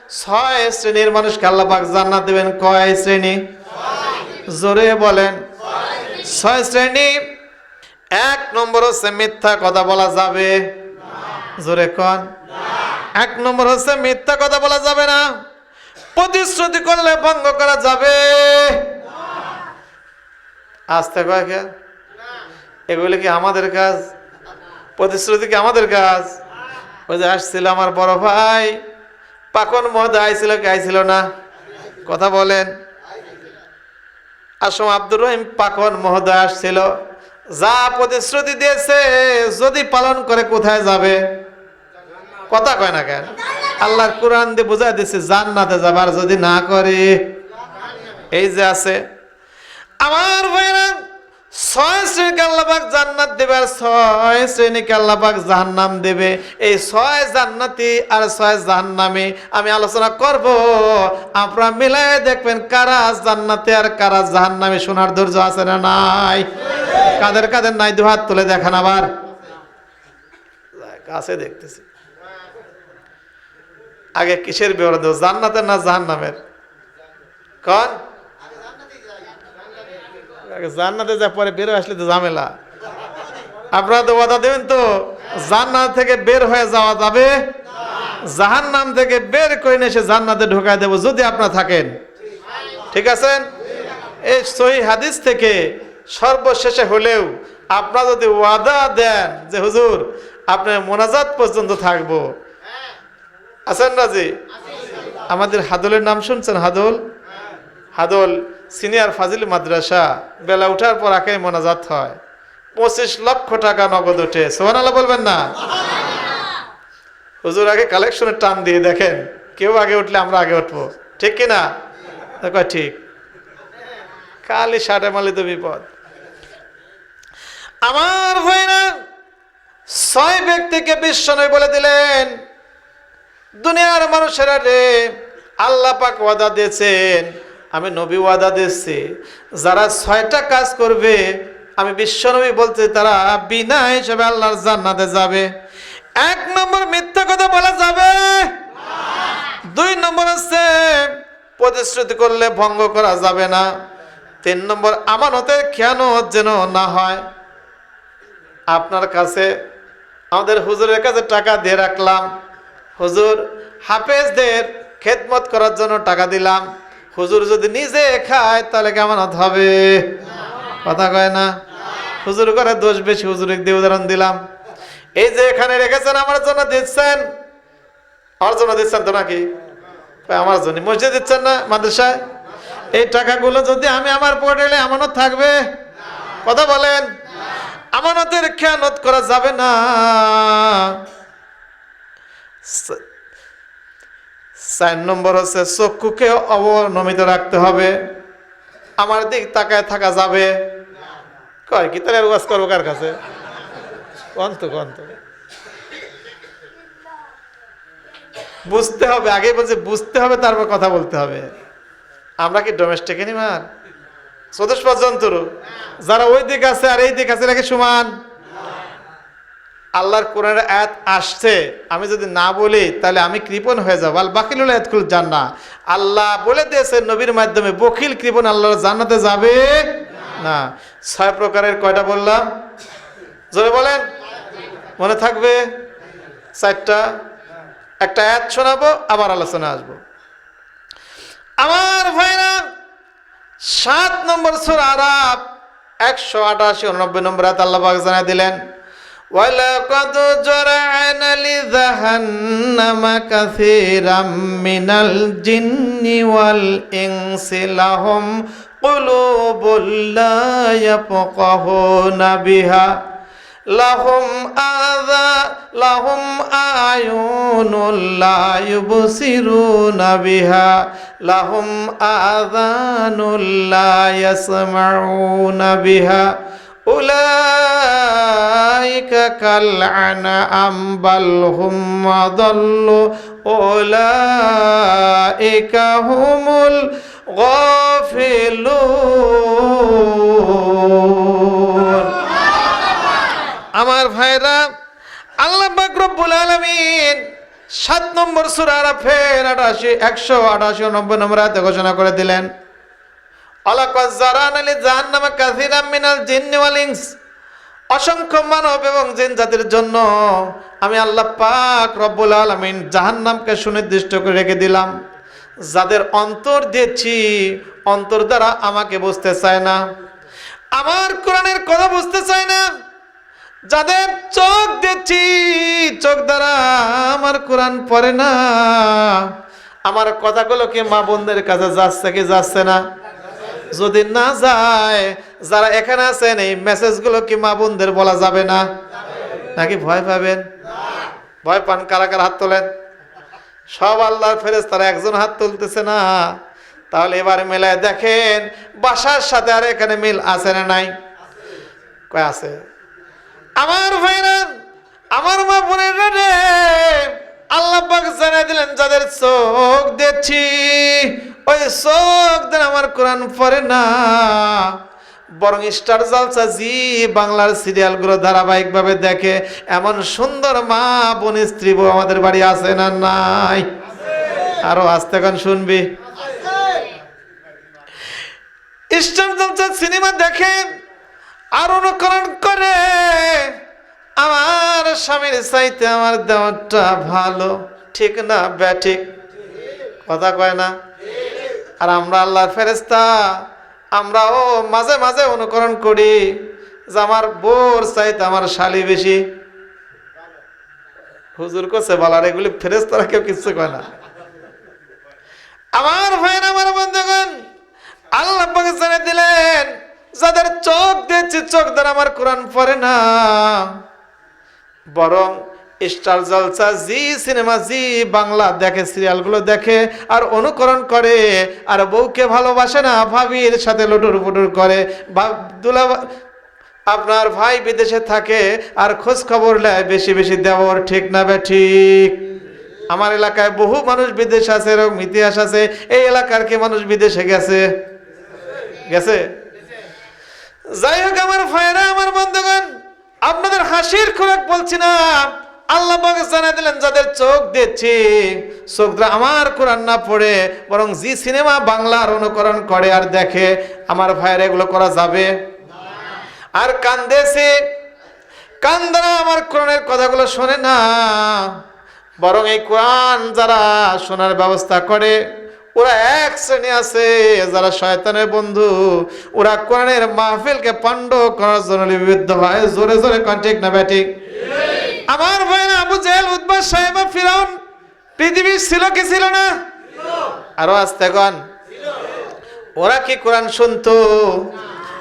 ছয় শ্রেণির মানুষকে আল্লাহ পাক জান্নাত দেবেন। কয় শ্রেণি? জোরে বলেন। ছয় শ্রেণি, এক নম্বর হচ্ছে মিথ্যা কথা বলা যাবে জোরে কন। এক নম্বর হচ্ছে মিথ্যা কথা বলা যাবে না। প্রতিশ্রুতি করলে ভঙ্গ করা যাবে। আসতে কয় কে? এগুলি কি আমাদের কাজ? প্রতিশ্রুতি কি আমাদের কাজ? ওই যে আসছিল আমার বড় ভাই। পাকন মহোদয় আইছিল কি আইছিল না? কথা বলেন। আসম আব্দুর রহিম পাকন মহোদয় আসছিল। যা প্রতিশ্রুতি দিয়েছে, যদি পালন করে কোথায় যাবে? কথা কয় না কেন? আল্লাহর কোরআন দিয়ে বুঝাই দিচ্ছে জান্নাতে যাবার যদি না করে, এই যে আছে। আমার ভাইরা ছয় শ্রেণীকে আল্লাপাক জান্নাত দেবে আর ছয় শ্রেণীকে আল্লাপাক জাহান্নাম দেবে। এই ছয় জান্নাতি আর ছয় জাহান্নামি আমি আলোচনা করব। আপনারা মিলাই দেখবেন কারা জান্নাতি আর কারা জাহান্নামি শোনার ধৈর্য আছে না নাই? কাদের কাদের নাই? দু হাত তুলে দেখান আবার। কাছে দেখতেছি। আগে কিসের বিবরণ দেবো? জান্নাতের না জাহান্নামের? কন? জান্নাতে যা, পরে বের আসলে তো ঝামেলা। আপনারা তো ওয়াদা দেবেন তো, জান্নাত থেকে বের হয়ে যাওয়া যাবে? জাহান্নাম থেকে বের করে এসে জান্নাতে ঢোকায় দেবো, যদি আপনারা থাকেন। ঠিক আছেন এই সহি হাদিস থেকে সর্বশেষে হলেও আপনারা যদি ওয়াদা দেন যে, হুজুর আপনার মোনাজাত পর্যন্ত থাকব। আছেন রাজি? আমাদের হাদলের নাম শুনছেন হাদল? হাদল সিনিয়র ফাজিল মাদ্রাসা, বেলা উঠার পর আগে মোনাজাত হয়। পঁচিশ লক্ষ টাকা নগদ ওঠে। সোহান আল্লাহ বলবেন না? হুজুর, আগে কালেকশনের টান দিয়ে দেখেন। কেউ আগে উঠলে আমরা আগে উঠবো। ঠিক কি না? কয় ঠিক। কালি সাটে মালি তো বিপদ। আমার ভাইরা, ছয় ব্যক্তিকে বিশ্বনয় বলে দিলেন, দুনিয়ার মানুষেরা রে, আল্লাহ পাক ওয়াদা দিয়েছেন আমি নবী ওয়াদা দিচ্ছি যারা ছয়টা কাজ করবে, আমি বিশ্বনবী বলতে তারা বিনা হিসেবে আল্লাহর জান্নাতে যাবে। এক নম্বর মিথ্যা কথা বলা যাবে। দুই নম্বর হচ্ছে, প্রতিশ্রুতি করলে ভঙ্গ করা যাবে না। তিন নম্বর আমানতের খেয়ানত যেন না হয়। আপনার কাছে, আমাদের হুজুরের কাছে টাকা দিয়ে রাখলাম। হুজুর, হাফেজদের খেদমত করার জন্য টাকা দিলাম। হুজুর যদি নিজে খায়, তাহলে কেমন হবে? কথা কয় না? হুজুর করে দোষ বেশি, হুজুর দিয়ে উদাহরণ দিলাম। এই যে এখানে রেখেছেন, আমার জন্য দিচ্ছেন। আমার জন্য দিচ্ছেন তো নাকি? আমার জন্য। মসজিদ দিচ্ছেন না মাদ্রাসায়? এই টাকাগুলো যদি আমি আমার পোর্টালে আমানত থাকবে? কথা বলেন। আমানতের খেয়ানত করা যাবে না। চার নম্বর হচ্ছে চক্ষুকে অবনমিত রাখতে হবে। আমার দিক তাকায় থাকা যাবে। কয়, কি তাহলে ওয়াজ করব কার কাছে? কন্ত কন্ত বুঝতে হবে আগে বলছে, বুঝতে হবে, তারপর কথা বলতে হবে। আমরা কি ডোমেস্টিক এনিমার চতুষ্প জন্তুর যারা ওই দিক আছে আর এই দিক আছে নাকি সমান? আল্লাহর কোরআনের আয়াত আসছে, আমি যদি না বলি, তাহলে আমি কৃপণ হয়ে যাব। আল বাকিল বাকিলুল আয়াতকুল জান্না আল্লাহ বলে দিয়েছে নবীর মাধ্যমে, বকিল কৃপণ আল্লাহর জান্নাতে যাবে না। ছয় প্রকারের কয়টা বললাম? জোরে বলেন। মনে থাকবে? চারটা। একটা আয়াত শোনাবো, আবার আলোচনা আসব। আমার ভাইরা, সাত নম্বর সুর আরাব একশো আটাশি উননব্বই নম্বর আল্লাহ জানাই দিলেন ولقد جرعنا لجهنم كثيرا من الجن والإنس لهم قلوب لا يفقهون بها لهم آذى لهم أعين لا يبصرون بها لهم آذان لا يسمعون بها أولئك كالأنعام بل هم أضل أولئك هم الغافلون আমার ভাইরা আল্লাহ পাক রব্বুল আলামিন সাত নম্বর সুরারা ফের আটাশি একশো আটাশি ও নব্বই নম্বর হাতে ঘোষণা করে দিলেন অলাকাজ জারান আলী জাহান্নামা কাসিরাম মিনাল জিন্নি ওয়াল ইনস অসংখ্য মানব এবং জিন জাতির জন্য আমি আল্লাহ পাক রব্বুল আলমিন জাহান্নামকে সুনির্দিষ্ট করে রেখে দিলাম। যাদের অন্তর দিয়েছি, অন্তর দ্বারা আমাকে বুঝতে চায় না। আমার কোরআনের কথা বুঝতে চায় না। যাদের চোখ দিচ্ছি চোখ দ্বারা আমার কোরআন পড়ে না। আমার কথাগুলো কি মা বোনদের কাছে যাচ্ছে কি যাচ্ছে না? যদি না যায়, যারা এখানে আছেন, এই মেসেজগুলো কি মা বোনদের বলা যাবে না? নাকি ভয় পাবেন? ভয় পান, কারা কারা হাত তোলেন? সব আল্লাহর ফেরেস তারা একজন হাত তুলতেছে না। তাহলে এবার মেলায় দেখেন, বাসার সাথে আর এখানে মিল আছে না নাই? কয় আছে? আমার ভাইরা, আমার মা বোনেরা রে! আল্লাহ পাক জানিয়ে দিলেন, যাদের চোখ দেখছি, ওই চোখ দেন আমার কোরআন পড়ে না। বরং স্টার জালসা জি বাংলার সিরিয়ালগুলো ধারাবাহিকভাবে দেখে, এমন সুন্দর মা, বোন, স্ত্রী, বউ আমাদের বাড়ি আছে না নাই? আরও আসতে এখন শুনবি। স্টার জালসা সিনেমা দেখে, আর অনুকরণ করে আমার স্বামীর চাইতে আমার দেওয়ারটা ভালো। ঠিক না, ব্যাঠিক? কথা কয় না? আর আমরা আল্লাহর ফেরেস্তা আমরাও মাঝে মাঝে অনুকরণ করি যে আমার বোর চাইতে আমার শালি বেশি। হুজুর করছে বলার এগুলি ফেরেস্তারা কেউ কিচ্ছু কয় না। আমার ভাইয়ের, আমার বন্ধুগণ, আল্লাহ জানিয়ে দিলেন, যাদের চোখ দিয়েছি চোখ দ্বারা আমার কোরআন পড়ে না। বরং Star Jalsha Zee cinema, Zee Bangla দেখে, সিরিয়ালগুলো দেখে আর অনুকরণ করে। আর বউকে ভালোবাসে না, ভাবির সাথে লুটুর ফুটুর করে। দুলা আপনার ভাই বিদেশে থাকে আর খোঁজ খবর নেয়, বেশি বেশি দেওয়ার, ঠিক না ঠিক? আমার এলাকায় বহু মানুষ বিদেশ আছে, এরকম ইতিহাস আছে। এই এলাকার কি মানুষ বিদেশে গেছে? গেছে? যাই হোক আমার ভাইরা আমার বন্ধুগণ আপনাদের হাসির খোরাক বলছি না আল্লাহ পাক জানা দিলেন, যাদের চোখ দিচ্ছি চোখ দ্বারা আমার কোরআন না পড়ে, বরং জি সিনেমা বাংলার অনুকরণ করে আর দেখে, আমার ভাইয়ের এগুলো করা যাবে? আর কান দেশে কান দ্বারা আমার কোরআনের কথাগুলো শোনে না। বরং এই কোরআন যারা শোনার ব্যবস্থা করে ওরা এক শ্রেণি আছে, যারা শয়তানের বন্ধু। ওরা কোরআনের মাহফিলকে পণ্ড করার জন্য লিপিবদ্ধ হয়। জোরে জোরে কন্টেক্ট না ব্যাটিক? আমার ভাইরা আবু জেহেল উদ্বাস সাহেব ফিরাউন পৃথিবী ছিল কি ছিল না? আরও আসতে কন? ওরা কি কোরআন শুনতো?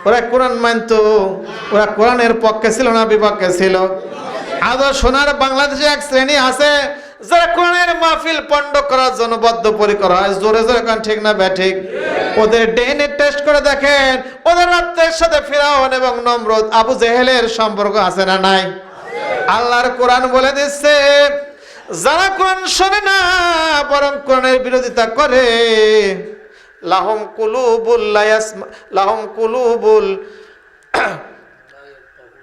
ওরা কোরআন মানতো? ওরা কোরআনের পক্ষে ছিল না বিপক্ষে ছিল? আদৌ সোনার বাংলাদেশে এক শ্রেণি আছে? যারা কোরআনের মাহফিল পণ্ড করার জন্য বদ্ধপরিকর হয়, জোরে জোরে কান, ঠিক না ব্যাঠিক ওদের ডেনে টেস্ট করে দেখেন, ওদের রাত্রের সাথে ফিরাউন এবং নমরুদ আবু জেহেলের সম্পর্ক আছে না নাই? আল্লাহর কোরআন বলে দিচ্ছে, যারা কোরআন শোনে না, বরং কোরআনের বিরোধিতা করে, লাহম কুলুবুল লায়াসমা, লাহম কুলুবুল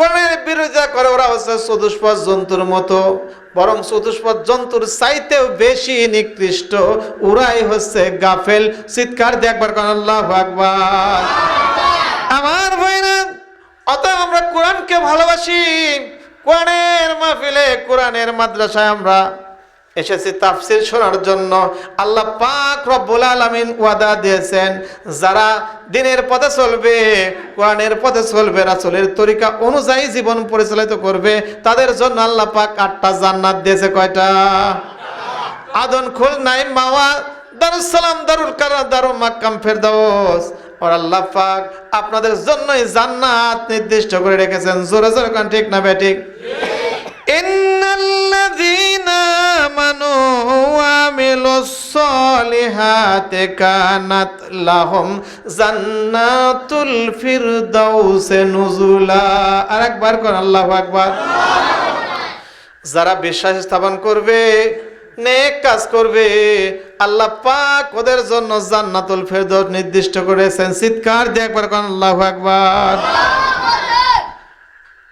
কোরআনের বিরোধিতা করে, ওরা হচ্ছে চতুষ্পদ জন্তুর মতো। বরং চতুষ্পদ জন্তুর চাইতেও বেশি নিকৃষ্ট। ওরাই হচ্ছে গাফেল। চিৎকার দেখবার কোন, আল্লাহ আকবার। আমার ভাইরা অত আমরা কোরআনকে ভালোবাসি। কোরআনের মাহফিলে, কোরআনের মাদ্রাসায় আমরা এসেছি তাফসির শোনার জন্য। আল্লাহ পাক রব্বুল আলামিন ওয়াদা দিয়েছেন, যারা দিনের পথে চলবে, কোরআনের পথে চলবে, রাসূলের তরিকা অনুযায়ী জীবন পরিচালিত করবে, তাদের জন্য আল্লাহ পাক আটটা জান্নাত দিয়েছে কয়টা? আদন খুল নাই মাওয়া দারুস সালাম দারুল কারা দারু মাক্কাম ফেরদাউস। আর আল্লাহ পাক আপনাদের জন্যই জান্নাত নির্দিষ্ট করে রেখেছেন। জোরে জোরে কান, ঠিক না বেঠিক ইন্নাল্লাযীনা আমানু وعملوا الصالحات كانت لهم جنات الفردوس نزلا আরেকবার কোন আল্লাহু আকবার যারা বিশ্বাস স্থাপন করবে নেক কাজ করবে আল্লাহ পাক ওদের জন্য জান্নাতুল ফেরদৌস নির্দিষ্ট করেছেন চিৎকার দিয়ে একবার কোন আল্লাহু আকবার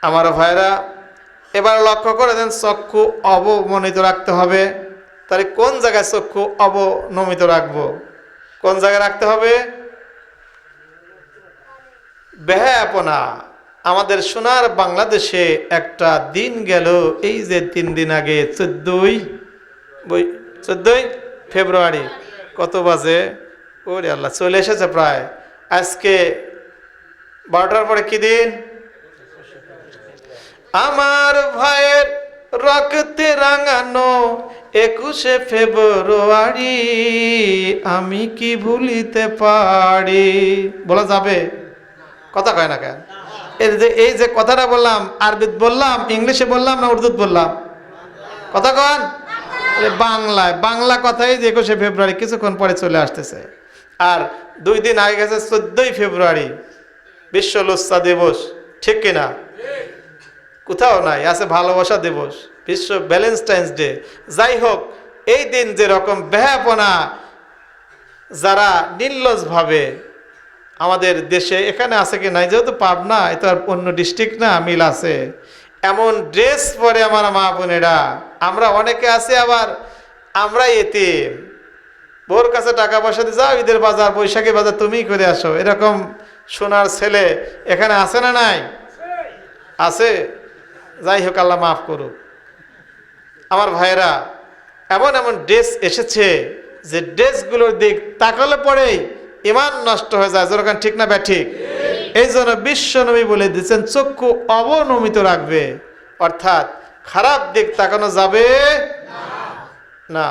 আমার ভাইরা এবার লক্ষ্য করে দেন চক্ষু অবনমিত রাখতে হবে। তাহলে কোন জায়গায় চক্ষু অবনমিত রাখব? কোন জায়গায় রাখতে হবে? বেহায়াপনা। আমাদের সোনার বাংলাদেশে একটা দিন গেল, এই যে তিন দিন আগে চোদ্দই, বই, চোদ্দই ফেব্রুয়ারি, কত বাজে? ওরে আল্লাহ, চলে এসেছে প্রায়। আজকে বারোটার পরে কি দিন? আমার ভাইয়ের রক্তে রাঙানো একুশে ফেব্রুয়ারি, আমি কি ভুলিতে পারি? বলা যাবে? কথা কয় না কেন? এই যে এই যে কথাটা বললাম, আরবিত বললাম, ইংলিশে বললাম না উর্দুত বললাম? কথা কন? বাংলায়, বাংলা কথাই যে একুশে ফেব্রুয়ারি কিছুক্ষণ পরে চলে আসতেছে। আর দুই দিন আগে গেছে চোদ্দই ফেব্রুয়ারি, বিশ্ব লোচ্ছা দিবস, ঠিক কিনা? কোথাও নাই, আছে ভালোবাসা দিবস, বিশ্ব ভ্যালেন্টাইন্স ডে যাই হোক, এই দিন যে রকম ব্যাপনা যারা নির্লজভাবে আমাদের দেশে, এখানে আছে কি নাই? যেহেতু পাবনা এটা আর অন্য ডিস্ট্রিক্ট না, মিল আছে। এমন ড্রেস পরে আমার মা বোনেরা, আমরা অনেকে আছে আবার আমরা এতে বোর কাছে টাকা পয়সা দিয়ে যাও, ঈদের বাজার, বৈশাখী বাজার, তুমিই করে আসো। এরকম সোনার ছেলে এখানে আছে না নাই? আছে। যাই হোক আল্লাহ মাফ করুক। আমার ভাইয়েরা এমন এমন ড্রেস এসেছে যে ড্রেসগুলোর দিক তাকালে পরেই ইমান নষ্ট হয়ে যায়। যেরকম ঠিক না ব্যা ঠিক। এই জন্য বিশ্বনবী বলে দিচ্ছেন চক্ষু অবনমিত রাখবে। অর্থাৎ খারাপ দিক তাকানো যাবে না।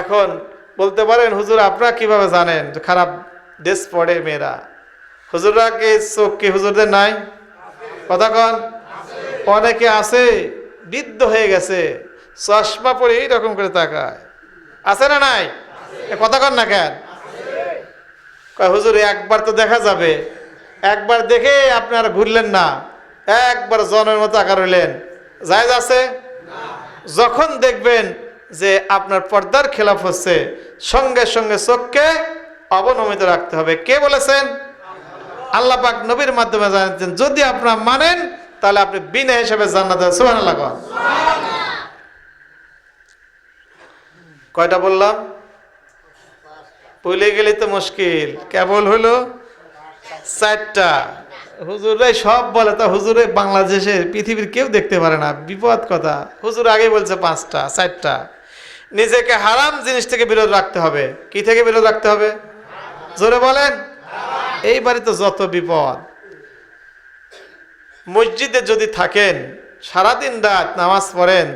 এখন বলতে পারেন হুজুর আপনারা কীভাবে জানেন যে খারাপ ড্রেস পড়ে মেয়েরা? হুজুররা কি চোখ কি হুজুরদের নাই? কথা কন। অনেকে আছে, বৃদ্ধ হয়ে গেছে, চশমা পরে এইরকম করে তাকায়। আছে না নাই? কথা কন না কেন? হুজুর, একবার তো দেখা যাবে। একবার দেখে আপনারা ঘুরলেন না। একবার জনের মতো আকার হইলেন। জায়জ আছে? যখন দেখবেন যে আপনার পর্দার খেলাফ হচ্ছে, সঙ্গে সঙ্গে চোখকে অবনমিত রাখতে হবে। কে বলেছেন? আল্লাহ পাক নবীর মাধ্যমে জানাচ্ছেন যদি আপনারা মানেন তাহলে আপনি বিনা হিসেবে জান্নাত কন। কয়টা বললাম? ভুলে গেলে তো মুশকিল। কেবল হলো চারটা। হুজুরাই সব বলে, তা হুজুরে বাংলাদেশে, পৃথিবীর কেউ দেখতে পারে না। বিপদ কথা। হুজুর আগে বলছে পাঁচটা, চারটা। নিজেকে হারাম জিনিস থেকে বিরত রাখতে হবে। কি থেকে বিরত রাখতে হবে? জোরে বলেন। এইবারে তো যত বিপদ। মসজিদে যদি থাকেন, সারাদিন রাত নামাজ পড়েন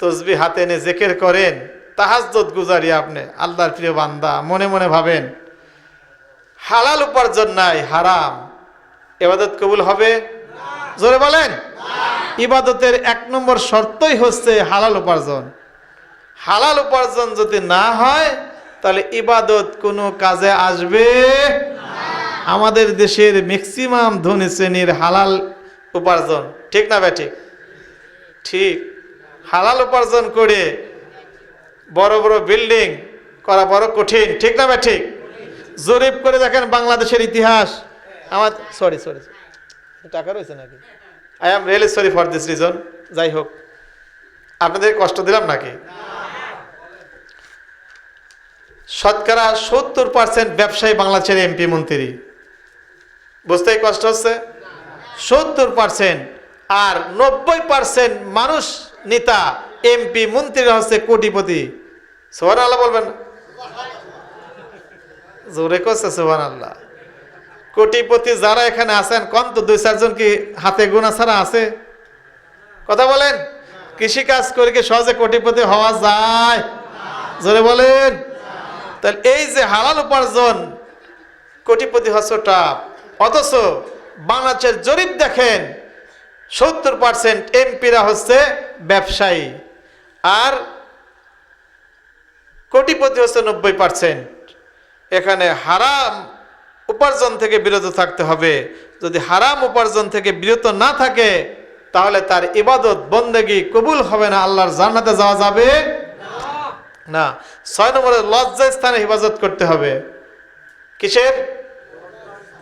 তসবি হাতে এনে জেকের করেন তাহাজ্জত গুজারি আপনি, আল্লাহর প্রিয় বান্দা, মনে মনে ভাবেন, হালাল উপার্জন নাই, হারাম। এবাদত কবুল হবে? জোরে বলেন। ইবাদতের এক নম্বর শর্তই হচ্ছে হালাল উপার্জন। হালাল উপার্জন যদি না হয়, তাহলে ইবাদত কোনো কাজে আসবে আমাদের দেশের ম্যাক্সিমাম ধনী শ্রেণির হালাল উপার্জন, ঠিক না ভাই ঠিক? হালাল উপার্জন করে বড় বড় বিল্ডিং করা বড় কঠিন, ঠিক না ঠিক? জরিপ করে দেখেন বাংলাদেশের ইতিহাস। আমার সরি সরি টাকা রয়েছে নাকি? I am really sorry for this reason যাই হোক। আপনাদের কষ্ট দিলাম নাকি? শতকরা সত্তর পার্সেন্ট ব্যবসায়ী বাংলাদেশের এমপি মন্ত্রী। বুঝতেই কষ্ট হচ্ছে? সত্তর পার্সেন্ট আর নব্বই পার্সেন্ট মানুষ নেতা এমপি, মন্ত্রীরা হচ্ছে কোটিপতি। সোহান আল্লাহ বলবেন জোরে করছে সোহান আল্লাহ কোটিপতি যারা এখানে আছেন কম তো দুই চারজন কি হাতে গোনা ছাড়া আছে? কথা বলেন। কৃষি কাজ করে কি সহজে কোটিপতি হওয়া যায়? জোরে বলেন। তাহলে এই যে হালাল উপার্জন, কোটিপতি হচ্ছে টাপ অথচ বাংলাদেশের জরিপ দেখেন, সত্তর পার্সেন্ট এমপিরা হচ্ছে ব্যবসায়ী, আর কোটিপতি হচ্ছে নব্বই পার্সেন্ট এখানে হারাম উপার্জন থেকে বিরত থাকতে হবে। যদি হারাম উপার্জন থেকে বিরত না থাকে, তাহলে তার ইবাদত, বন্দেগি কবুল হবে না, আল্লাহর জান্নাতে যাওয়া যাবে না। ছয় নম্বরে লজ্জা স্থানে হেফাজত করতে হবে। কিসের?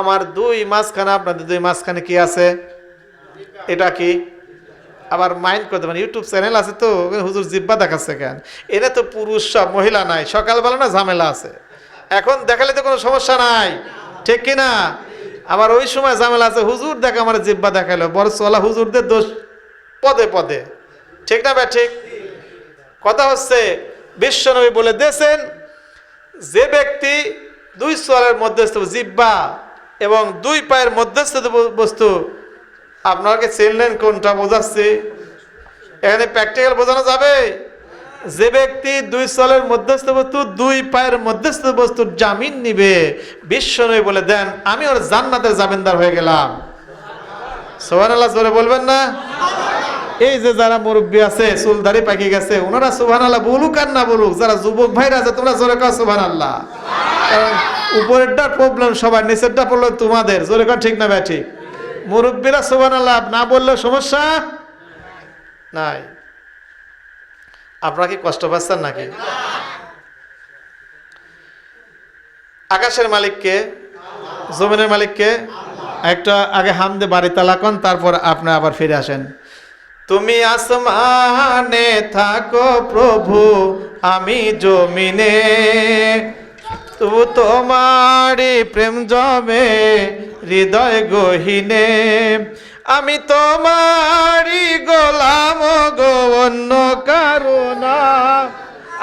আমার দুই মাঝখানে, আপনাদের দুই মাঝখানে কি আছে? এটা কি? আবার মাইন্ড করতে পারেন, ইউটিউব চ্যানেল আছে তো হুজুর জিব্বা দেখাচ্ছে কেন? এটা তো পুরুষ সব, মহিলা নাই, সকালবেলা না ঝামেলা আছে। এখন দেখালে তো কোনো সমস্যা নাই, ঠিক কি না? আবার ওই সময় ঝামেলা আছে, হুজুর দেখে আমার জিব্বা দেখাল বড় চলা হুজুরদের দোষ পদে পদে, ঠিক না ব্যা ঠিক? কথা হচ্ছে, বিশ্বনবী বলে দিয়েছেন, যে ব্যক্তি দুই সোয়ালের মধ্যস্থ, জিব্বা এবং দুই পায়ের মধ্যস্থ বস্তু। আপনাকে চিনলেন কোনটা বোঝাচ্ছি? এখানে প্র্যাকটিক্যাল বোঝানো যাবে? যে ব্যক্তি দুই সালের মধ্যস্থ বস্তু, দুই পায়ের মধ্যস্থ বস্তুর জামিন নিবে বিশ্ব নয় বলে দেন, আমি ওর জান্নাতের জামিনদার হয়ে গেলাম। সোহান আল্লাহ বলবেন না? এই যে যারা মুরব্বী আছে, চুলদারি পাকি গেছে, ওনারা সুবহান আল্লাহ বলুক আর না বলুক, যারা যুবক ভাইরা আছে, তোমরা জোরে কাজ সুবহান আল্লাহ উপরেরটা প্রবলেম সবার, নিচেরটা পড়ল তোমাদের। জোরে কাজ ঠিক না ব্যা ঠিক? মুরব্বীরা সুবহান আল্লাহ না বললে সমস্যা নাই। আপনারা কি কষ্ট পাচ্ছেন নাকি? আকাশের মালিককে, জমিনের মালিককে, একটা আগে হামদে বাড়ি তালাকন তারপর আপনি আবার ফিরে আসেন। তুমি আসমানে থাকো প্রভু, আমি জমিনে। তু তোমারি প্রেম জমে, হৃদয় গহিনে। আমি তোমারি গোলাম গো, অন্য কারণা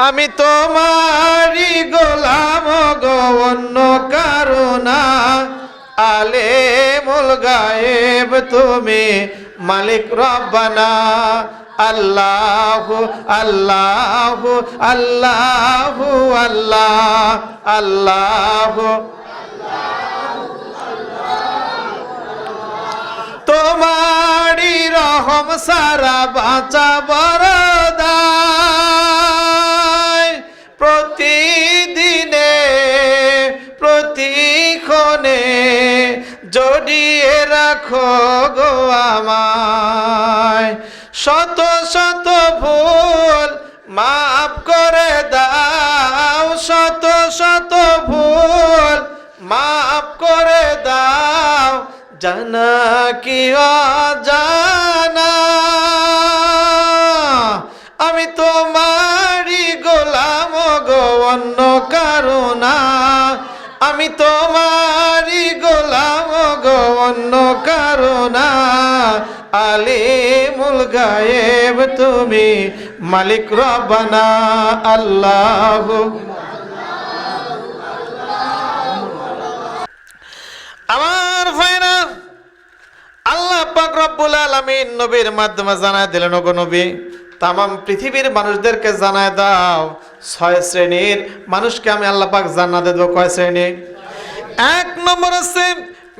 আমি তোমারি গোলাম গো, অন্য কারণা আলে মুল গায়েব তুমি মালিক রব্বানা আল্লাহ আল্লাহ আল্লাহ আল্লাহ আল্লাহ। তোমারি রহম সারা বাঁচা জানা কি জানা আমি তোমারই গোলাম গো, অন্য কারণা আমি তোমারই গোলাম গো, অন্য কারণা আলিমুল গায়েব তুমি মালিক রব্বানা, আল্লাহ। আমার রব্বুল আলামিন নবীর মাধ্যমে জানায় দিলেন, ওগো নবী, তামাম পৃথিবীর মানুষদেরকে জানায় দাও, ছয় শ্রেণির মানুষকে আমি আল্লাহ পাক জান্নাতে দেবো। কয় শ্রেণি? এক নম্বর আছে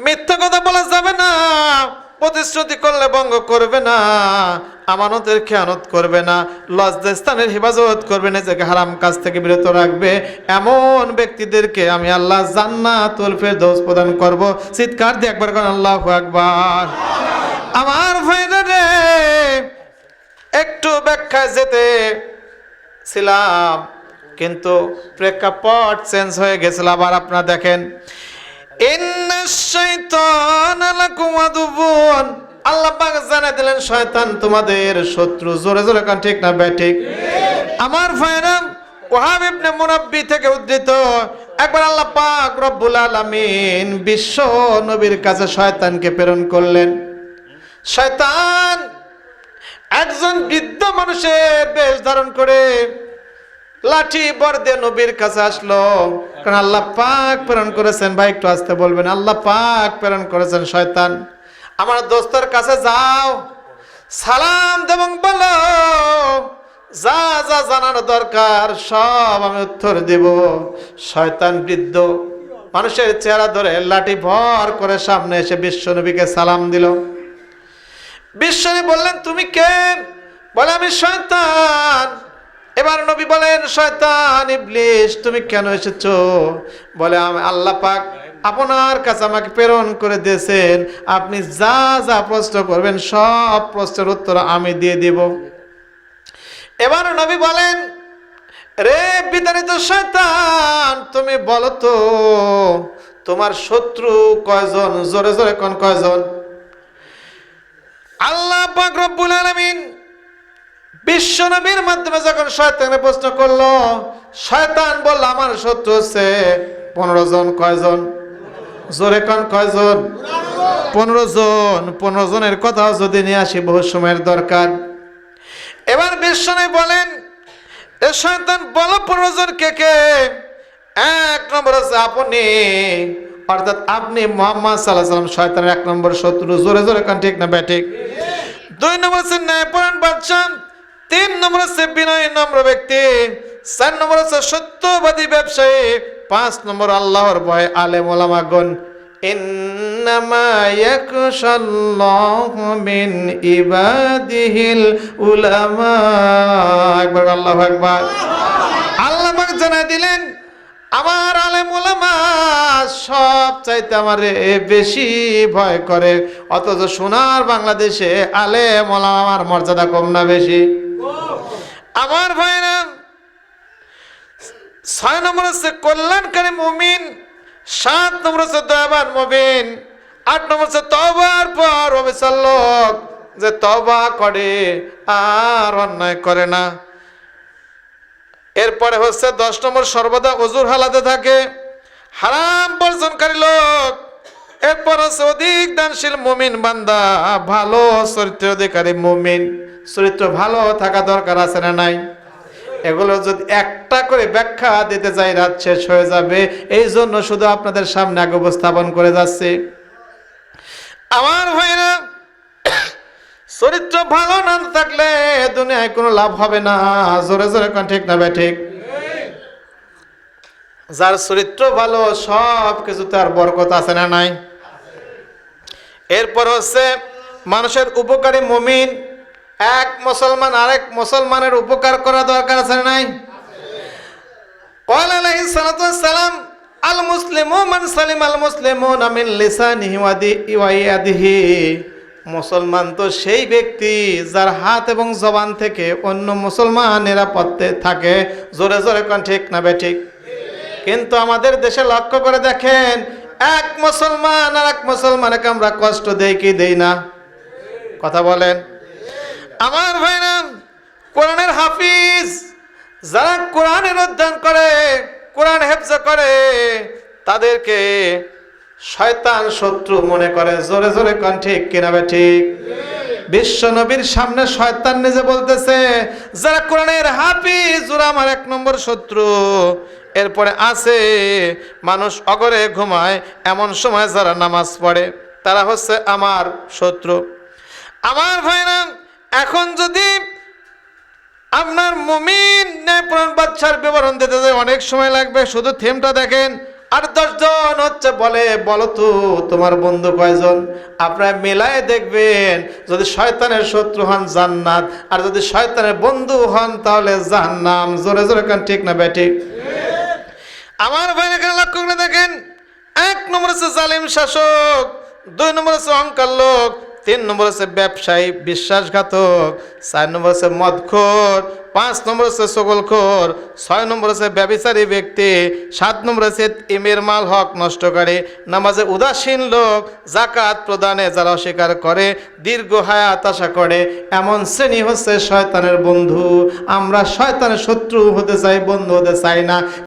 মিথ্যা কথা বলা যাবে না, প্রতিশ্রুতি করলে ভঙ্গ করবে না, আমানতের খেয়ানত করবে না লজ্জা স্থানের হেফাজত করবে না যে হারাম কাজ থেকে বিরত রাখবে। এমন ব্যক্তিদেরকে আমি আল্লাহ জান্নাত জান্নাতুল ফেরদৌস প্রদান করব। চিৎকার দিয়ে একবার করেন, আল্লাহু আকবার। আমার ভাইরা রে একটু ব্যাখ্যায় যেতে ছিলাম, কিন্তু প্রেক্ষাপট চেঞ্জ হয়ে গেছিল। আবার আপনারা দেখেন দিলেন, শয়তান তোমাদের শত্রু। জোরে জোরে ঠিক না আমার থেকে উদ্ধৃত, একবার বিশ্ব নবীর কাছে শয়তানকে প্রেরণ করলেন। শয়তান একজন বৃদ্ধ মানুষের বেশ ধারণ করে লাঠি বর দিয়ে নবীর কাছে আসলো। কারণ আল্লাহ পাক প্রেরণ করেছেন। ভাই, একটু আসতে বলবেন। আল্লাহ পাক প্রেরণ করেছেন শয়তান। আমার দোস্তের কাছে যাও। সালাম দেবং বলো, যা যা জানার দরকার, সব আমি উত্তর দেব। শয়তান বৃদ্ধ মানুষের চেহারা ধরে লাঠি ভর করে সামনে এসে বিশ্বনবীকে সালাম দিল। বিশ্বনবী বললেন, তুমি কে? বলে আমি শয়তান। এবার নবী বলেন, শয়তান ইবলিশ তুমি কেন এসেছ? বলে, আমি আল্লাহ পাক আপনার কাছে আমাকে প্রেরণ করে দিয়েছেন। আপনি যা যা প্রশ্ন করবেন, সব প্রশ্নের উত্তর আমি দিয়ে দিব। এবার নবী বলেন, রে বিতাড়িত শয়তান, তুমি বলো তো, তোমার শত্রু কয়জন? জোরে জোরে কোন কয়জন? আল্লাহ পাক রব্বুল বিশ্ব নবীর মাধ্যমে যখন শয়তানের প্রশ্ন করল, শয়তান বলল, আমার শত্রু হচ্ছে পনেরো জন, কয়জন? জোরে কন, কয়জন? পনেরো জন। পনেরো জনের কথা যদি নিয়ে আসি, বহু সময়ের দরকার। এবার বিশ্বনবী বলেন, এ শয়তান বলো পনেরো জন কে কে? এক নম্বর হচ্ছে, আপনি অর্থাৎ আপনি মোহাম্মদ সাল্লাহ সাল্লাম শয়তানের এক নম্বর শত্রু। জোরে জোরে কান, ঠিক না ব্যাঠিক দুই নম্বর হচ্ছে ন্যায়পরায়ণ বাদশাহ। তিন নম্বর হচ্ছে বিনয় নম্র ব্যক্তি। চার নম্বর হচ্ছে সত্যবাদী ব্যবসায়ী। পাঁচ নম্বর আল্লাহর ভয় উলামা। একবার আল্লাহু জানাই দিলেন আমার আলেম ওলামা সব চাইতে আমার বেশি ভয় করে। অথচ সোনার বাংলাদেশে আলেম ওলামার মর্যাদা কম না বেশি। আমার ভাইরা ছয় নম্বর হচ্ছে কল্যাণকারী মুমিন, সাত নম্বর হচ্ছে দয়াবান মুমিন, আট নম্বর হচ্ছে তবার পর অবিচার লোক, যে তবা করে আর অন্যায় করে না। এরপরে হচ্ছে দশ নম্বর, সর্বদা অজুর হালাতে থাকে। হারাম বর্জনকারী লোক। এরপর হচ্ছে অধিক দানশীল মুমিন বান্দা, ভালো চরিত্র অধিকারী মুমিন। চরিত্র ভালো থাকা দরকার আছে না নাই? এগুলো যদি একটা করে ব্যাখ্যা দিতে যাই, রাত শেষ হয়ে যাবে। এই জন্য শুধু আপনাদের সামনে আগে উপস্থাপন করে যাচ্ছে। আমার ভাইরা চরিত্র ভালো না থাকলে দুনিয়ায় কোনো লাভ হবে না। জোরে জোরে কোন ঠিক না ভাই ঠিক? যার চরিত্র ভালো, সব কিছু তার বরকত আছে না নাই? এরপর হচ্ছে মানুষের উপকারী মমিন, এক মুসলমান আরেক মুসলমানের উপকার করা দরকার আছে নাই? কল সালাম আল মুসলিমু মান সালিম আল মুসলিমুনা মিন লিসানিহি ওয়া ইয়াদিহি। মুসলমান তো সেই ব্যক্তি যার হাত এবং জবান থেকে অন্য মুসলমান নিরাপত্তে থাকে। জোরে জোরে কোন, ঠিক না বে, ঠিক? কিন্তু আমাদের দেশে লক্ষ্য করে দেখেন, এক মুসলমান আর এক মুসলমানকে আমরা কষ্ট দেই কি দেই না? কথা বলেন। আমার ভাইরা, কোরআনের হাফিজ যারা কোরআনের অধ্যয়ন করে, কোরআন হেফজ করে, তাদেরকে শয়তান শত্রু মনে করে, জোরে জোরে কন ঠিক কেনাবে ঠিক? বিশ্ব নবীর সামনে শয়তান নিজে বলতেছে, যারা কোরআনের হাফিজ, ওরা আমার এক নম্বর শত্রু। এরপরে আছে, মানুষ অগরে ঘুমায়, এমন সময় যারা নামাজ পড়ে, তারা হচ্ছে আমার শত্রু। আমার ভাইরা, এখন যদি আপনার মুমিন ন্যায়পরায়ণ বাচ্চার বিবরণ দিতে যায়, অনেক সময় লাগবে, শুধু থেমটা দেখেন আর দশজন হচ্ছে বলে, বলো তো, তোমার বন্ধু কয়জন? আপনারা মেলায় দেখবেন, যদি শয়তানের শত্রু হন জান্নাত, আর যদি শয়তানের বন্ধু হন তাহলে জাহান্নাম। জোরে জোরে কান ঠিক না ব্যাঠিক আমার ভাই এখানে লক্ষ্য করে দেখেন, এক নম্বর হচ্ছে জালিম শাসক, দুই নম্বর হচ্ছে অহংকার লোক তিন নম্বর হচ্ছে ব্যবসায়ী, বিশ্বাসঘাতক, চার নম্বর হচ্ছে মদখোর, পাঁচ নম্বর হচ্ছে সকলখোর ছয় নম্বর হচ্ছে ব্যবিচারী ব্যক্তি, সাত নম্বর হচ্ছে ইমের মাল হক নষ্টকারী, নামাজে উদাসীন লোক জাকাত প্রদানে যারা অস্বীকার করে, দীর্ঘ হায়াত আশা করে, এমন শ্রেণি হচ্ছে শয়তানের বন্ধু। আমরা শয়তানের শত্রু হতে চাই, বন্ধু হতে চাই না।